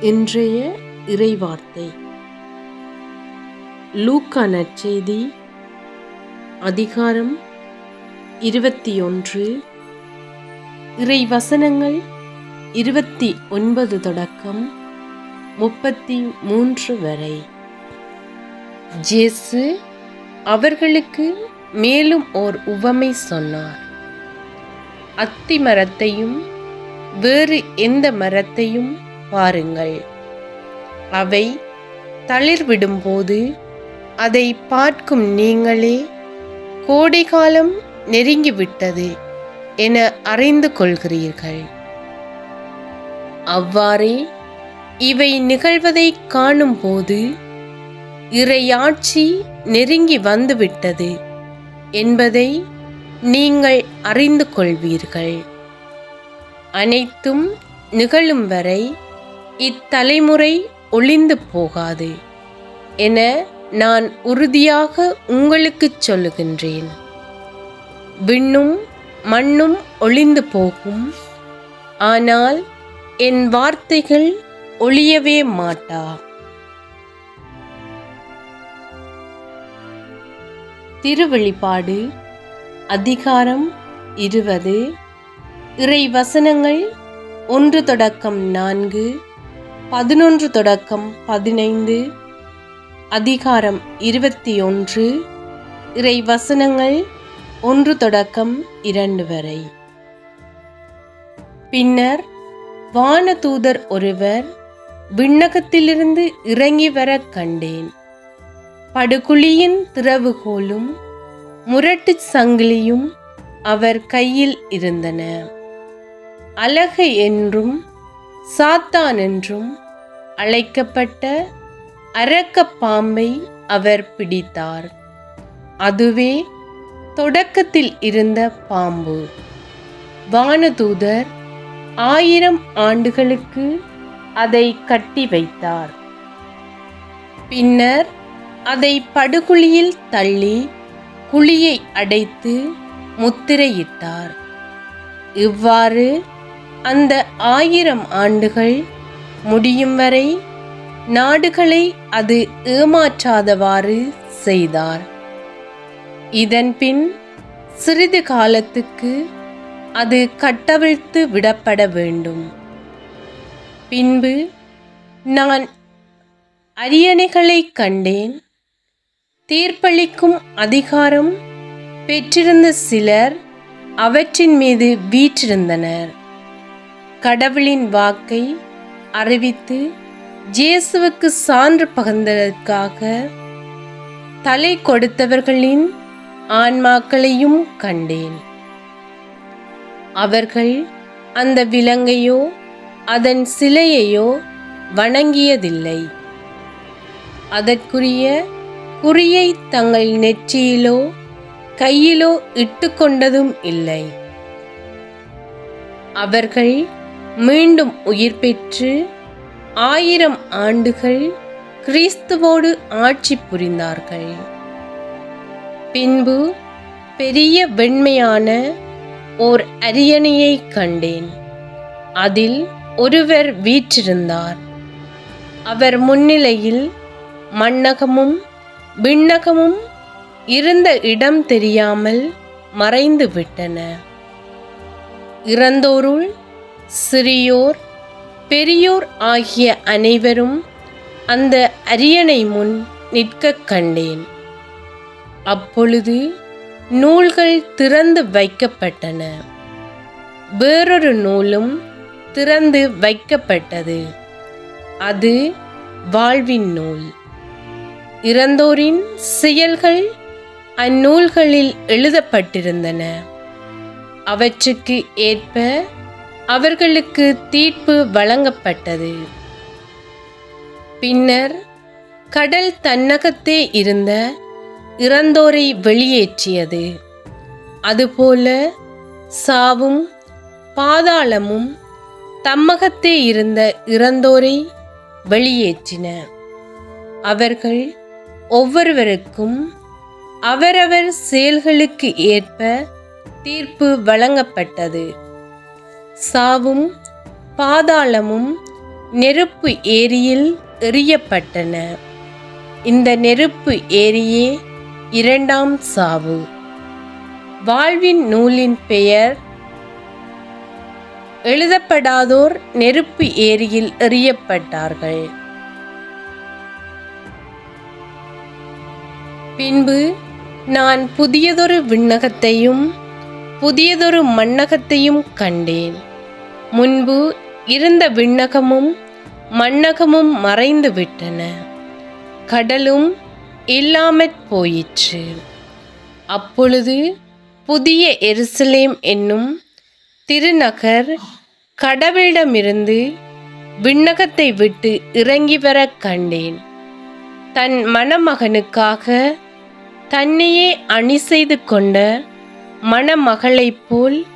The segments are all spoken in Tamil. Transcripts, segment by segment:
இன்றைய இறைவார்த்தை. லூக்கா நற்செய்தி அதிகாரம் இருபத்தி ஒன்று இறை வசனங்கள் இருபத்தி ஒன்பது தொடக்கம் முப்பத்தி மூன்று வரை. ஜேசு அவர்களுக்கு மேலும் ஓர் உவமை சொன்னார். அத்தி மரத்தையும் வேறு எந்த மரத்தையும் பாருங்கள் அவை தளிர்விடும்போது அதை பார்க்கும் நீங்களே கோடைகாலம் நெருங்கிவிட்டது என அறிந்து கொள்கிறீர்கள். அவ்வாறே இவை நிகழ்வதை காணும்போது இறையாட்சி நெருங்கி வந்துவிட்டது என்பதை நீங்கள் அறிந்து கொள்வீர்கள். அனைத்தும் நிகழும் வரை இத்தலைமுறை ஒளிந்து போகாது என நான் உறுதியாக உங்களுக்குச் சொல்லுகின்றேன். விண்ணும் மண்ணும் ஒளிந்து போகும். ஆனால் என் வார்த்தைகள் ஒளியவே மாட்டா. திருவெளிப்பாடு அதிகாரம் இருபது. இறை வசனங்கள் ஒன்று தொடக்கம் நான்கு. பதினொன்று தொடக்கம் பதினைந்து அதிகாரம் இருபத்தி ஒன்று இறை வசனங்கள் ஒன்று தொடக்கம் இரண்டு வரை. பின்னர் வானதூதர் ஒருவர் விண்ணகத்திலிருந்து இறங்கி வர கண்டேன். படுகுழியின் திறவுகோலும் முரட்டுச் சங்கிலியும் அவர் கையில் இருந்தன. அழகு என்றும் சாத்தான் என்றும் அழைக்கப்பட்ட அரக்கப்பாம்பை அவர் பிடித்தார். அதுவே தொடக்கத்தில் இருந்த பாம்பு. வானதூதர் ஆயிரம் ஆண்டுகளுக்கு அதை கட்டி வைத்தார். பின்னர் அதை படுகுழியில் தள்ளி குழியை அடைத்து முத்திரையிட்டார். இவ்வாறு அந்த ஆயிரம் ஆண்டுகள் முடியும் வரை நாடுகளை அது ஏமாற்றாதவாறு செய்தார். இதன்பின் சிறிது காலத்துக்கு அது கட்டவிழ்த்து விடப்பட வேண்டும். பின்பு நான் அரியணைகளை கண்டேன். தீர்ப்பளிக்கும் அதிகாரம் பெற்றிருந்த சிலர் அவற்றின் மீது வீற்றிருந்தனர். கடவுளின் வாக்கை அறிவித்து ஜேசுவுக்கு சான்று பகிர்ந்ததற்காக தலை கொடுத்தவர்களின் ஆன்மாக்களையும் கண்டேன். அவர்கள் அந்த விலங்கையோ அதன் சிலையையோ வணங்கியதில்லை. அதற்குரிய குறியை தங்கள் நெற்றியிலோ கையிலோ இட்டுக்கொண்டதும் இல்லை. அவர்கள் மீண்டும் உயிர் பெற்று ஆயிரம் ஆண்டுகள் கிறிஸ்துவோடு ஆட்சி புரிந்தார்கள். பின்பு பெரிய வெண்மையான ஓர் அரியணையை கண்டேன். அதில் ஒருவர் வீற்றிருந்தார். அவர் முன்னிலையில் மண்ணகமும் விண்ணகமும் இருந்த இடம் தெரியாமல் மறைந்து விட்டன இறந்தோருள் சிறியோர் பெரியோர் ஆகிய அனைவரும் அந்த அரியணை முன் நிற்கக் கண்டேன். அப்பொழுது நூல்கள் திறந்து வைக்கப்பட்டன. வேறொரு நூலும் திறந்து வைக்கப்பட்டது. அது வாழ்வின் நூல். இறந்தோரின் செயல்கள் அந்நூல்களில் எழுதப்பட்டிருந்தன. அவற்றுக்கு ஏற்ப அவர்களுக்கு தீர்ப்பு வழங்கப்பட்டது. பின்னர் கடல் தன்னகத்தே இருந்த இறந்தோரை வெளியேற்றியது. அதுபோல சாவும் பாதாளமும் தம்மகத்தே இருந்த இறந்தோரை வெளியேற்றின. அவர்கள் ஒவ்வொருவருக்கும் அவரவர் செயல்களுக்கு ஏற்ப தீர்ப்பு வழங்கப்பட்டது. சாவும் பாதாளமும் நெருப்பு ஏரியில் எறியப்பட்டன. இந்த நெருப்பு ஏரியே இரண்டாம் சாவு. வாழ்வின் நூலின் பெயர் எழுதப்படாதோர் நெருப்பு ஏரியில் எறியப்பட்டார்கள். பின்பு நான் புதியதொரு விண்ணகத்தையும் புதியதொரு மண்ணகத்தையும் கண்டேன். முன்பு இருந்த விண்ணகமும் மண்ணகமும் மறைந்து விட்டன கடலும் இல்லாமற் போயிற்று. அப்பொழுது புதிய எருசலேம் என்னும் திருநகர் கடவுளிடமிருந்து விண்ணகத்தை விட்டு இறங்கி வர கண்டேன். தன் மணமகனுக்காக தன்னையே அணி செய்து கொண்ட மணமகளைப் போல்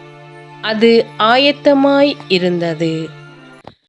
அது ஆயத்தமாய் இருந்தது.